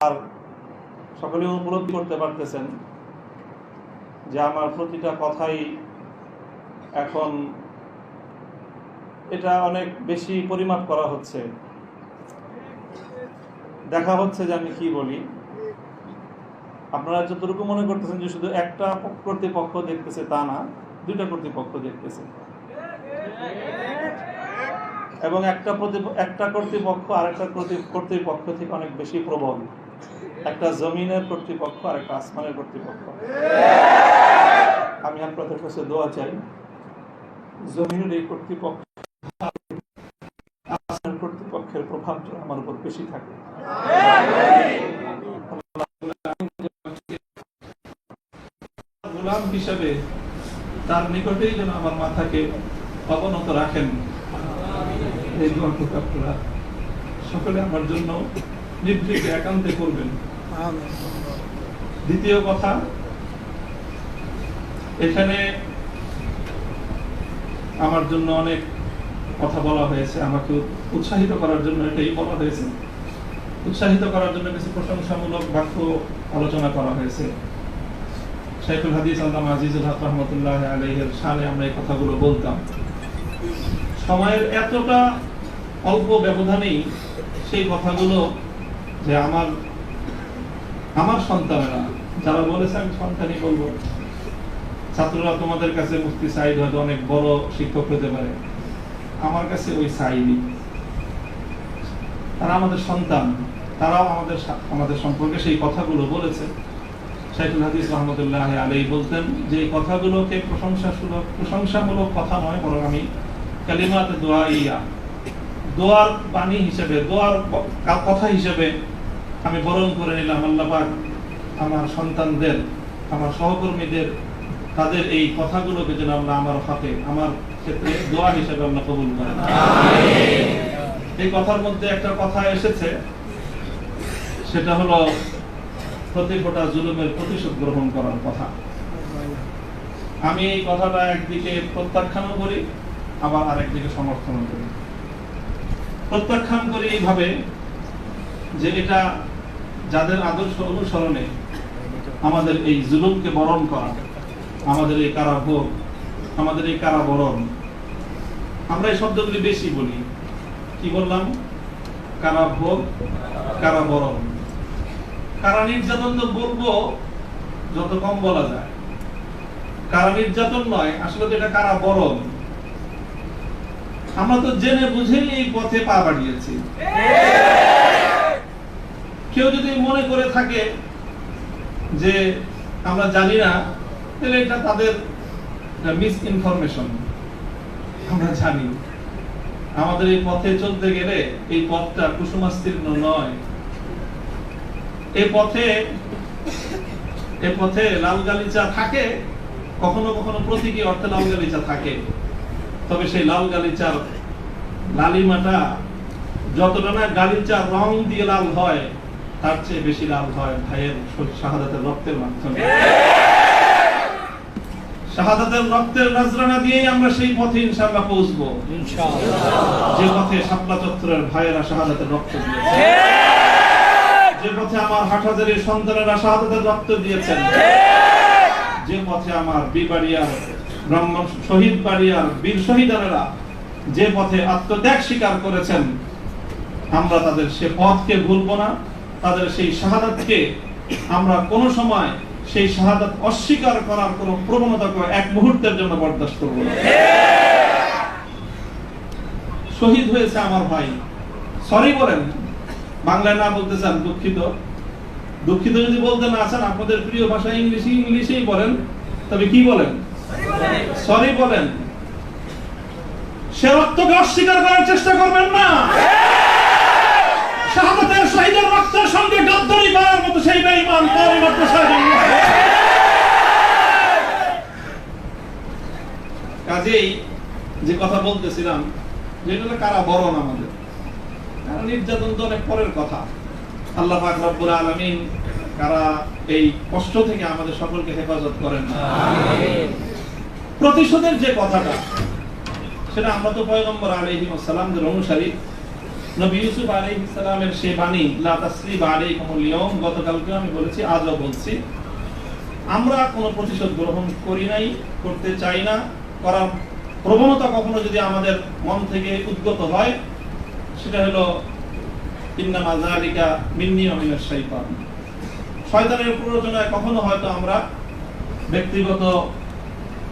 আর সকলে উপলব্ধি করতে পারতেছেন যে আমার প্রতিটা কথাই এখন এটা অনেক বেশি পরিমাপ করা হচ্ছে। দেখা হচ্ছে যে আমি কি বলি। আপনারা যতটুকু মনে করতেছেন যে শুধু একটা কর্তৃপক্ষ দেখতেছে তা না, দুইটা কর্তৃপক্ষ দেখতেছে। এবং একটা একটা কর্তৃপক্ষ আরেকটা কর্তৃ- কর্তৃপক্ষ থেকে অনেক বেশি প্রবল। একটা জমিনের কর্তৃপক্ষ আর একটা আসমানের কর্তৃপক্ষ। আমি আপনাদের কাছে দোয়া চাই, জমিনের এই কর্তৃপক্ষ কর্তৃপক্ষের প্রভাব আমার উপর বেশি থাকে। গোলাম হিসাবে তার নিকটেই যেন আমার মাথাকে অবনত রাখেন। এই সকলে আমার জন্য নিভৃতে একান্তে করবেন। দ্বিতীয় কথা, এখানে আমার জন্য অনেক কথা বলা হয়েছে। আমাকে উৎসাহিত করার জন্য এটাই বলা হয়েছে। উৎসাহিত করার জন্য কিছু প্রশংসামূলক বাক্য আলোচনা করা হয়েছে। শাইখুল হাদিস আল্লামা আজিজুল হক রহমতুল্লাহ আলাইহের সালে আমরা এই কথাগুলো বলতাম। সময়ের এতটা অল্প ব্যবধানেই সেই কথাগুলো যে আমার আমার সন্তানেরা, যারা বলেছে আমি সন্তানই বলব, ছাত্ররা তোমাদের কাছে মুফতি সাইদ হয়তো অনেক বড় শিক্ষক হতে পারে। আমার কাছে ওই সাইডই তারা আমাদের সন্তান, তারাও আমাদের আমাদের সম্পর্কে সেই কথাগুলো বলেছে। শাইখুল হাদিস রহমতুল্লাহ আলাই বলতেন যে কথাগুলোকে প্রশংসাসূলক প্রশংসামূলক কথা নয়, বরং আমি কালিমাতে দোয়া ইয়া দোয়ার বাণী হিসেবে, দোয়ার কথা হিসেবে আমি বরণ করে নিলাম আল্লাহ পাক আমার সন্তানদের, আমার সহকর্মীদের, তাদের এই কথাগুলোকে যেন আমরা আমার হাতে, আমার ক্ষেত্রে দোয়া হিসেবে আমরা কবুল করেন এই কথার মধ্যে একটা কথা এসেছে, সেটা হলো প্রতি ফোটা জুলুমের প্রতিশোধ গ্রহণ করার কথা। আমি এই কথাটা একদিকে প্রত্যাখ্যানও করি, আবার আরেকদিকে সমর্থনও করি। প্রত্যাখ্যান করি এইভাবে যে এটা যাদের আদর্শ অনুসরণে আমাদের এই জুলুমকে বরণ করা, আমাদের এই কারাভোগ, আমাদের এই কারাবরণ, আমরা এই শব্দগুলি বেশি বলি। কি বললাম? কারাভোগ, কারাবরণ। কারা নির্যাতন তো বলব, যত কম বলা যায়। কারা নির্যাতন নয়, আসলে তো এটা কারা বরণ আমরা তো জেনে বুঝেই এই পথে পা বাড়িয়েছি। কেউ যদি মনে করে থাকে যে আমরা জানি না, তাহলে এটা তাদের মিস ইনফরমেশন আমরা জানি। আমাদের এই পথে চলতে গেলে এই পথটা কুসুমাস্তীর্ণ নয়। এই পথে এই পথে লাল গালিচা থাকে, কখনো কখনো প্রতীকী অর্থে লাল গালিচা থাকে। তবে সেই লাল গালিচার লালিমাটা যতটা না গালিচার রং দিয়ে লাল হয় তার চেয়ে বেশি লাল হয় ভাইয়ের শাহাদাতের রক্তের মাধ্যমে। শাহাদাতের রক্তের নজরানা দিয়েই আমরা সেই পথে ইনশাআল্লাহ পৌঁছবো। যে পথে শাপলা চত্বরের ভাইয়েরা শাহাদাতের রক্ত দিয়েছে যে পথে আমার হাটহাজারের সন্তানেরা শাহাদাতের রক্ত দিয়েছেন। যে পথে আমার বিবাড়িয়ার ব্রহ্ম শহীদ বাড়িয়ার বীর শহীদানেরা যে পথে আত্মত্যাগ স্বীকার করেছেন, আমরা তাদের সে পথকে ভুলবো না, তাদের সেই শাহাদাতকে আমরা কোন সময় সেই শাহাদাত অস্বীকার করার কোন প্রবণতাকে এক মুহূর্তের জন্য বরদাস্ত করব না। শহীদ হয়েছে আমার ভাই। সরি বলেন, বাংলায় না বলতে চান, দুঃখিত। দুঃখিত যদি বলতে না চান, আপনাদের প্রিয় ভাষা ইংলিশ ইংলিশেই বলেন, তবে কি বলেন? সরি বলেন। সে রক্তকে অস্বীকার করার চেষ্টা করবেন না। শাহাদাতের শহীদের রক্তের সঙ্গে গাদ্দারি করার মতো সেই বেঈমান তার মাত্র কাজেই যে কথা বলতেছিলাম যেটা কারা বরণ আমাদের? নির্যাতন তো অনেক পরের কথা। আল্লাহ পাক রব্বুল আলামিন কারা এই কষ্ট থেকে আমাদের সকলকে হেফাজত করেন প্রতিশোধের যে কথাটা, সেটা আমরা তো পয়গম্বর আলাইহিস সালামদের অনুসারী। নবী ইউসুফ আলাইহিস সালামের সে বাণী, লা তাসরিব আলাইকুমুল ইয়াউম গতকালকে আমি বলেছি, আজও বলছি। আমরা কোনো প্রতিশোধ গ্রহণ করি নাই, করতে চাই না। করার প্রবণতা কখনো যদি আমাদের মন থেকে উদ্গত হয়, সেটা হলো ইন্নামা যালিকা মিন্নি ওয়া মিনাশ শয়তানের প্ররোচনায় কখনো হয়তো আমরা ব্যক্তিগত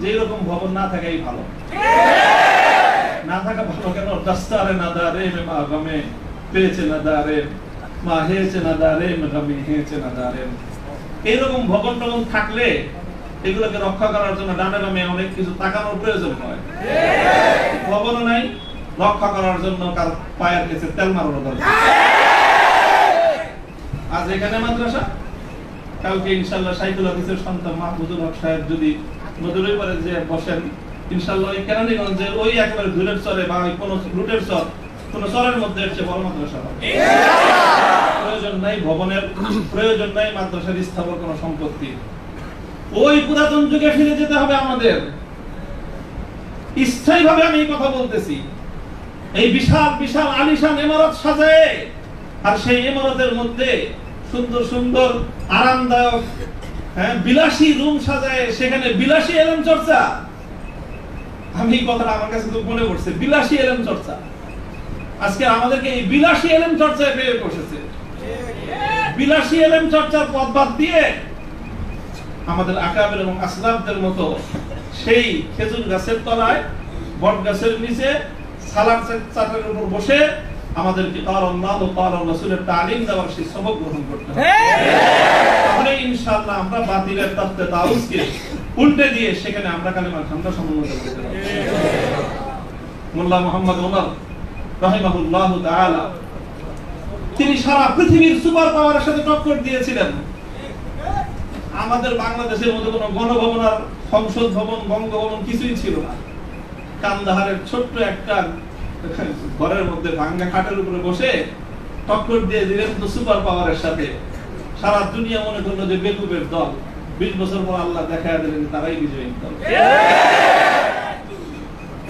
যে এরকম ভবন না থাকাই ভালো। না থাকা ভালো কেন? দাস্তারে না দারে মে মা গমে, পেয়েছে না দারে মা হেয়েছে না দারে মে গমে, হেয়েছে না দারে এইরকম ভবন টবন থাকলে এগুলোকে রক্ষা করার জন্য ডানে বামে অনেক কিছু তাকানোর প্রয়োজন হয়। ভবনও নাই, রক্ষা করার জন্য কার পায়ের কাছে তেল মারানো দরকার। আজ এখানে মাদ্রাসা? কালকে ইনশাল্লাহ সাইদুল হাদিসের সন্তান মাহমুদুল হক সাহেব যদি নদীর পারে যে বসেন ইনশাল্লাহ ওই কেরানীগঞ্জের ওই চরে বা কোনো রুটের চর, কোনো চরের মধ্যে চেয়ে বড় মাদ্রাসা প্রয়োজন নাই ভবনের, প্রয়োজন নাই মাদ্রাসার স্থাপন কোনো সম্পত্তি। ওই পুরাতন যুগে ফিরে যেতে হবে আমাদের। স্থায়ীভাবে আমি এই কথা বলতেছি। এই বিশাল বিশাল আলিশান ইমারত সাজায়, আর সেই ইমারতের মধ্যে সুন্দর সুন্দর, আরামদায়ক হ্যাঁ বিলাসী রুম সাজায়, সেখানে বিলাসী চর্চা। আমি এই কথাটা আমার কাছে খুব মনে বিলাসী চর্চা। আজকে আমাদেরকে এই বিলাসী চর্চায় পেয়ে বসেছে। বিলাসী চর্চার পথ বাদ দিয়ে আমাদের আকাবের এবং আসলাফদের মতো সেই খেজুর গাছের তলায়, বট গাছের নিচে, সালাদ চাটের উপর বসে আমাদেরকে কার আল্লাহ ও কার রাসূলের তালিম দেওয়ার সেই সবক গ্রহণ করতে হবে। তাহলে ইনশাআল্লাহ আমরা বাতিলের তত্ত্বে তাউসকে উল্টে দিয়ে সেখানে আমরা কালেমা ঠান্ডা সমন্বিত করতে পারব। মোল্লা মোহাম্মদ ওমর রাহিমাহুল্লাহ তাআলা তিনি সারা পৃথিবীর সুপার পাওয়ারের সাথে টক্কর দিয়েছিলেন। আমাদের বাংলাদেশের মধ্যে কোনো গণভবন আর সংসদ ভবন বঙ্গভবন কিছুই ছিল না। কান্দাহারের ছোট্ট একটা ঘরের মধ্যে ভাঙ্গা খাটের উপরে বসে টক্কর দিয়ে দিলেন তো সুপার পাওয়ারের সাথে। সারা দুনিয়া মনে করল যে বেকুবের দল। বিশ বছর পর আল্লাহ দেখা দিলেন তারাই বিজয়ী দল।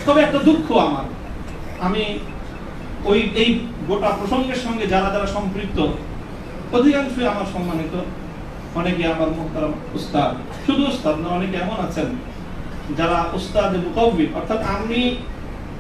তবে একটা দুঃখ আমার। আমি ওই, এই গোটা প্রসঙ্গের সঙ্গে যারা যারা সম্পৃক্ত, অধিকাংশই আমার সম্মানিত। অনেকে আমার মুহতারাম উস্তাদ। শুধু উস্তাদ না, অনেকে এমন আছেন যারা উস্তাদ মুকাব্বির অর্থাৎ আমি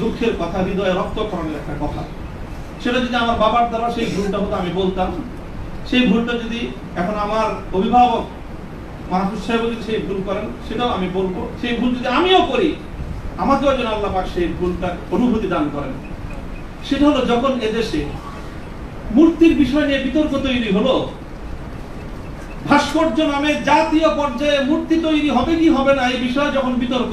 দুঃখের কথা, হৃদয়ে রক্তকরণের একটা কথা। সেটা যদি আমার বাবার দ্বারা সেই ভুলটা হতো, আমি বলতাম। সেই ভুলটা যদি এখন আমার অভিভাবক মাহফুজ সাহেব যদি সেই ভুল করেন, সেটাও আমি বলব। সেই ভুল যদি আমিও করি, আমাকেও যেন আল্লাহ পাক সেই ভুলটা অনুভূতি দান করেন। সেটা হলো যখন এদেশে মূর্তির বিষয় নিয়ে বিতর্ক তৈরি হলো, ভাস্কর্য নামে জাতীয় পর্যায়ে মূর্তি তৈরি হবে কি হবে না, এই বিষয়ে যখন বিতর্ক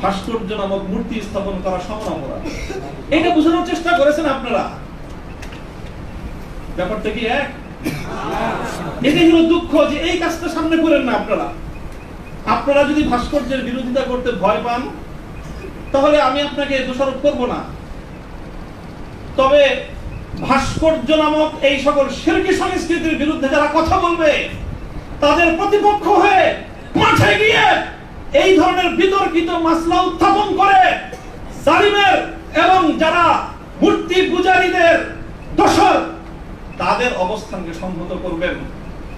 ভাস্কর্য নামক মূর্তি স্থাপন করা সমান এটা বোঝানোর চেষ্টা করেছেন আপনারা। ব্যাপারটা কি এক? এটাই হলো দুঃখ যে এই কাজটা সামনে করেন না আপনারা। আপনারা যদি ভাস্কর্যের বিরোধিতা করতে ভয় পান, তাহলে আমি আপনাকে দোষারোপ করব না। তবে ভাস্কর্য নামক এই সকল শিরকি সংস্কৃতির বিরুদ্ধে যারা কথা বলবে, তাদের প্রতিপক্ষ হয়ে মাঠে গিয়ে এই ধরনের বিতর্কিত মাসলা উত্থাপন করে জালিমের এবং যারা মূর্তি পূজারীদের দোষর, তাদের অবস্থানকে সংহত করবেন।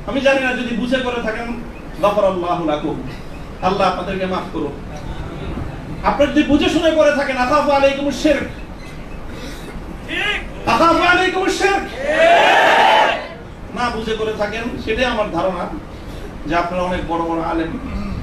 আমি জানি না, যদি বুঝে করে থাকেন, গফরাল্লাহু লাকুম। আল্লাহ আপনাদেরকে মাফ করুন আপনারা যদি বুঝে শুনে করে থাকেন, আখাফু আলাইকুম শিরক আখাফু আলাইকুম শিরক না বুঝে করে থাকেন, সেটাই আমার ধারণা যে আপনারা অনেক বড় বড় আলেম।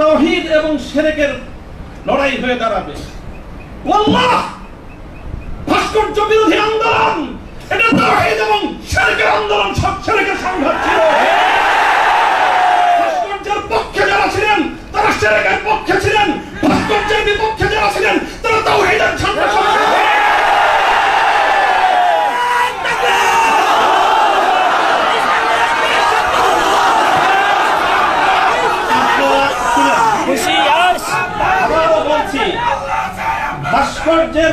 তৌহিদ এবং সেরেকের লড়াই হয়ে দাঁড়াবে। ভাস্কর্য বিরোধী আন্দোলন! এটা তহিদ এবং সেরেকের আন্দোলন, সব সেরেকের সংঘাত ছিল। ভাস্কর্যের পক্ষে যারা ছিলেন, তারা সেরেকের পক্ষে ছিলেন। ভাস্কর্যের বিপক্ষে যারা ছিলেন, তারা তাওহীদের ঝান্ডা সঙ্গে আবারও বলছি ভাস্কর্যের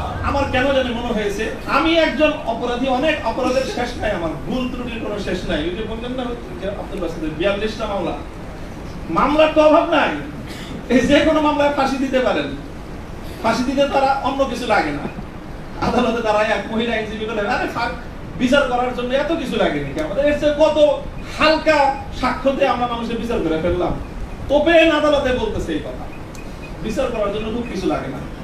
আমার কেন জানি মনে হয়েছে, আমি একজন অপরাধী, অনেক অপরাধের শেষ নাই আমার, ভুল ত্রুটির কোনো শেষ নাই। ওই যে বললেন না আব্দুল বাসিদের বিয়াল্লিশটা মামলা। মামলার তো অভাব নাই। এই যে কোনো মামলায় ফাঁসি দিতে পারেন। ফাঁসি দিতে তারা অন্য কিছু লাগে না। আদালতে তারা এক মহিলা আইনজীবী বলে আরে ফাঁক, বিচার করার জন্য এত কিছু লাগে নাকি আমাদের এর চেয়ে কত হালকা সাক্ষ্যতে আমরা মানুষের বিচার করে ফেললাম। ওপেন আদালতে বলতেছে এই কথা। বিচার করার জন্য খুব কিছু লাগে না।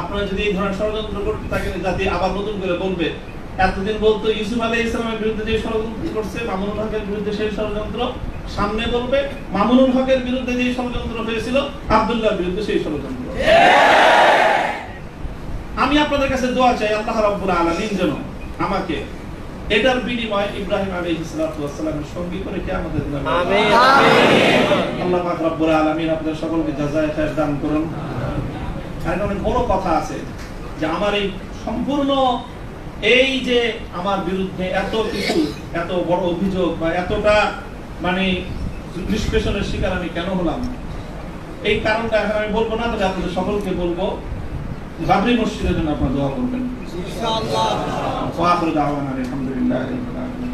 আপনারা যদি এই ধরনের ষড়যন্ত্র করতে থাকেন জাতি আবার নতুন করে বলবে। এতদিন বলতো ইউসুফ আলী ইসলামের বিরুদ্ধে যে ষড়যন্ত্র করছে মামুনুল হকের বিরুদ্ধে সেই ষড়যন্ত্র সামনে বলবে। মামুনুল হকের বিরুদ্ধে যে ষড়যন্ত্র হয়েছিল আব্দুল্লাহর বিরুদ্ধে সেই ষড়যন্ত্র। আমি আপনাদের কাছে দোয়া চাই আল্লাহ রাব্বুল আলামিন যেন আমাকে এটার বিনিময়ে ইব্রাহিম আলাইহিস সালাতু ওয়াস সালামের সঙ্গী করে কিয়ামতের দিনে আমিন। আল্লাহ পাক রব্বুল আলামিন আপনাদের সকলকে জাযায়ে খায়ের দান করুন। আর একটা অনেক বড় কথা আছে যে আমার এই সম্পূর্ণ এই যে আমার বিরুদ্ধে এত কিছু এত বড় অভিযোগ বা এতটা মানে নিষ্পেষণের শিকার আমি কেন হলাম? এই কারণটা এখন আমি বলব না তবে আপনাদের সকলকে বলব বাবরি মসজিদের জন্য আপনারা দোয়া করবেন। আলহামদুলিল্লাহি রাব্বিল আলামিন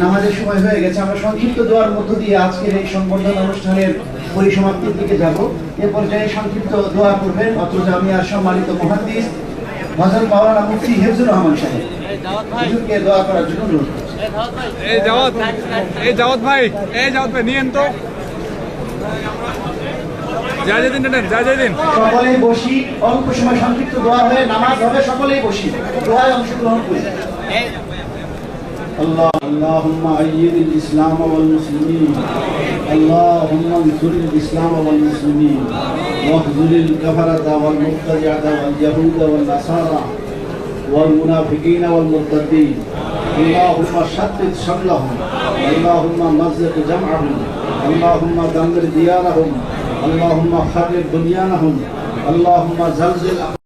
নামাজের সময় হয়ে গেছে আমরা সংক্ষিপ্ত দোয়ার মধ্য দিয়ে আজকের এই সংবর্ধনা অনুষ্ঠানের পরিসমাপ্তির দিকে যাব। এ পর্যায়ে সংক্ষিপ্ত দোয়া করবেন অত্র জামিয়ার সম্মানিত মহাদিস হজরত মাওলানা মুফতি হেফজুর রহমান সাহেব। হুজুরকে দোয়া করার জন্য অনুরোধ এই জাওয়াত এই জাওয়াত ভাই এই জাওয়াত ভাই নিয়েন তো। যা যা দিন নেন যা যা দিন। সকলেই বসি অল্প সময় সংক্ষিপ্ত দোয়া হয়ে নামাজ হবে সকলেই বসি। দোয়ায় অংশগ্রহণ করি। اللہم عید الاسلام والمسلمین. اللہم انصر الاسلام والمسلمین. وحضر القفرت والمقتجعت والجہود والنصارہ والمنافقین والمرتدین اللہم شدد شملہم اللہم مزق جمعہم اللہم دنگر دیارہم اللہم خرر بنیانہم اللہم زلزل